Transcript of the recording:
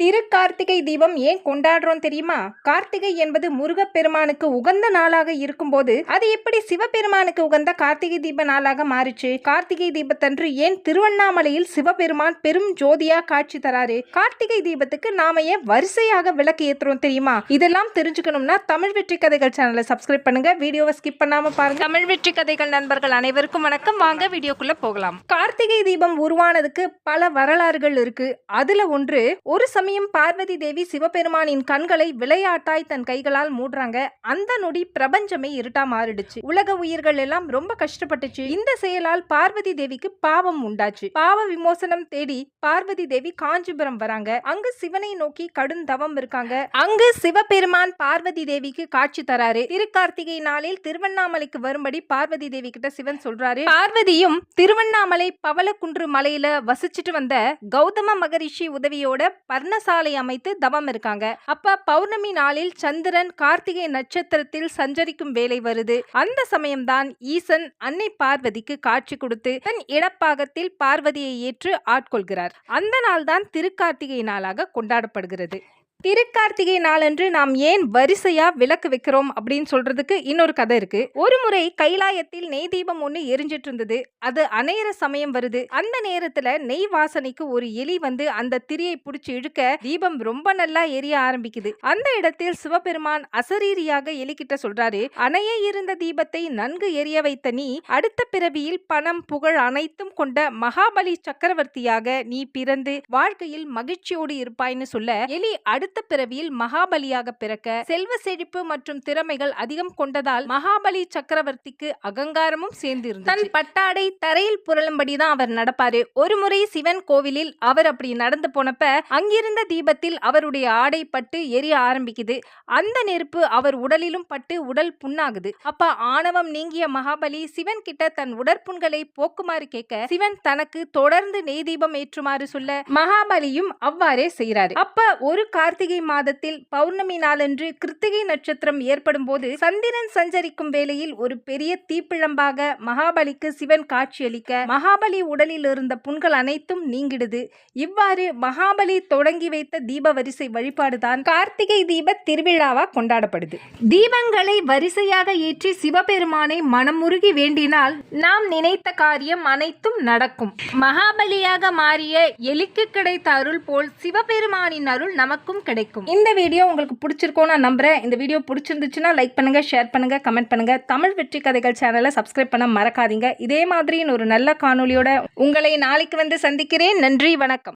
திரு கார்த்திகை தீபம் ஏன் கொண்டாடுறோம் தெரியுமா? கார்த்திகை என்பது முருகப்பெருமானுக்கு உகந்த நாளாக இருக்கும்போது அது எப்படி சிவபெருமானுக்கு உகந்த கார்த்திகை தீப நாளாக மாறுச்சு? கார்த்திகை தீபத்தன்று ஏன் திருவண்ணாமலையில் சிவபெருமான் பெரும் ஜோதியா காட்சி தராரு? கார்த்திகை தீபத்துக்கு நாம ஏன் வரிசையாக விளக்கு ஏத்துறோம் தெரியுமா? இதெல்லாம் தெரிஞ்சுக்கணும்னா தமிழ் வெற்றி கதைகள் சேனலை சப்ஸ்கிரைப் பண்ணுங்க. வீடியோவை ஸ்கிப் பண்ணாம பாருங்க. தமிழ் வெற்றி கதைகள் நண்பர்கள் அனைவருக்கும் வணக்கம். வாங்க வீடியோக்குள்ள போகலாம். கார்த்திகை தீபம் உருவானதுக்கு பல வரலாறுகள் இருக்கு. அதுல ஒன்று ஒரு சமயம் பார்வதி தேவி சிவபெருமானின் கண்களை விளையாட்டாய் தன் கைகளால் மூடுறாங்க. அந்த நொடி பிரபஞ்சமே இருட்டா மாறிடுச்சு. உலக உயிர்கள் எல்லாம் ரொம்ப கஷ்டப்பட்டுச்சு. இந்த செயலால் பார்வதி தேவிக்கு பாவம் உண்டாச்சு. பாவ விமோசனம் தேடி பார்வதி தேவி காஞ்சிபுரம் வராங்க. அங்கு சிவனை நோக்கி கடும் தவம் இருக்காங்க. அங்கு சிவபெருமான் பார்வதி தேவிக்கு காட்சி தராரு. திருக்கார்த்திகை நாளில் திருவண்ணாமலைக்கு வரும்படி பார்வதி தேவி கிட்ட சிவன் சொல்றாரு. பார்வதியும் திருவண்ணாமலை பவளக்குன்று மலையில வசிச்சுட்டு வந்த கௌதம மகரிஷி உதவியோட பர்ணசாலை அமைத்து தவம் இருக்காங்க. அப்ப பௌர்ணமி நாளில் சந்திரன் கார்த்திகை நட்சத்திரத்தில் சஞ்சரிக்கும் வேலை வருது. அந்த சமயம்தான் ஈசன் அன்னை பார்வதிக்கு காட்சி கொடுத்து தன் இடப்பாகத்தில் பார்வதியை ஏற்று ஆட்கொள்கிறார். அந்த நாள்தான் திருக்கார்த்திகை நாளாக கொண்டாடப்படுகிறது. திருக்கார்த்திகை நாளன்று நாம் ஏன் வரிசையா விளக்கு வைக்கிறோம் அப்படின்னு சொல்றதுக்கு இன்னொரு கதை இருக்கு. ஒரு முறை கைலாயத்தில் நெய் தீபம் ஒண்ணு எரிஞ்சிட்டு இருந்தது. அது அணையிற சமயம் வருது. அந்த நேரத்துல நெய் வாசனைக்கு ஒரு எலி வந்து அந்த திரியை பிடிச்சி இழுக்க தீபம் ரொம்ப நல்லா எரிய ஆரம்பிக்குது. அந்த இடத்தில் சிவபெருமான் அசரீரியாக எலிக்கிட்ட சொல்றாரு அணைய இருந்த தீபத்தை நன்கு எரிய வைத்த நீ அடுத்த பிறவியில் பணம் புகழ் அனைத்தும் கொண்ட மகாபலி சக்கரவர்த்தியாக நீ பிறந்து வாழ்க்கையில் மகிழ்ச்சியோடு இருப்பாய்னு சொல்ல எலி அடுத்த அடுத்த பிறவியில் மகாபலியாக பிறக்க செல்வ செழிப்பு மற்றும் திறமைகள் அதிகம் கொண்டதால் மகாபலி சக்கரவர்த்திக்கு அகங்காரமும் சேர்ந்திருந்தது தன் பட்டாடை தரையில் புரளும்படிதான் அவர் நடப்பாரு. ஒரு முறை சிவன் கோவிலில் அவர் அப்படி நடந்து போனப்ப அங்கிருந்த தீபத்தில் அவருடைய ஆடை பட்டு எரிய ஆரம்பிக்குது. அந்த நெருப்பு அவர் உடலிலும் பட்டு உடல் புண்ணாகுது. அப்ப ஆணவம் நீங்கிய மகாபலி சிவன் கிட்ட தன் உடற்புண்களை போக்குமாறு கேட்க சிவன் தனக்கு தொடர்ந்து நெய் தீபம் ஏற்றுமாறு சொல்ல மகாபலியும் அவ்வாறே செய்கிறாரு அப்ப ஒரு கார்த்திகை மாதத்தில் பௌர்ணமி நாளன்று கிருத்திகை நட்சத்திரம் ஏற்படும் போது சந்திரன் சஞ்சரிக்கும் வேளையில் ஒரு பெரிய தீப்பிழம்பாக மகாபலிக்கு சிவன் காட்சியளிக்க மகாபலி உடலில் இருந்த புண்கள் அனைத்தும் நீங்கிடுது. இவ்வாறு மகாபலி தொடங்கி வைத்த தீப வரிசை வழிபாடுதான் கார்த்திகை தீப திருவிழாவா கொண்டாடப்படுது. தீபங்களை வரிசையாக ஏற்றி சிவபெருமானை மனமுருகி வேண்டினால் நாம் நினைத்த காரியம் அனைத்தும் நடக்கும். மகாபலியாக மாறிய எலிக்கு கிடைத்த அருள் போல் சிவபெருமானின் அருள் நமக்கும் கிடைக்கும். இந்த வீடியோ உங்களுக்கு பிடிச்சிருக்கோம் நான் நம்புறேன். இந்த வீடியோ பிடிச்சிருந்துச்சுன்னா லைக் பண்ணுங்க ஷேர் பண்ணுங்க கமெண்ட் பண்ணுங்க. தமிழ் வெற்றி கதைகள் சேனலை சப்ஸ்கிரைப் பண்ண மறக்காதீங்க. இதே மாதிரி ஒரு நல்ல காணொலியோட உங்களை நாளைக்கு வந்து சந்திக்கிறேன். நன்றி வணக்கம்.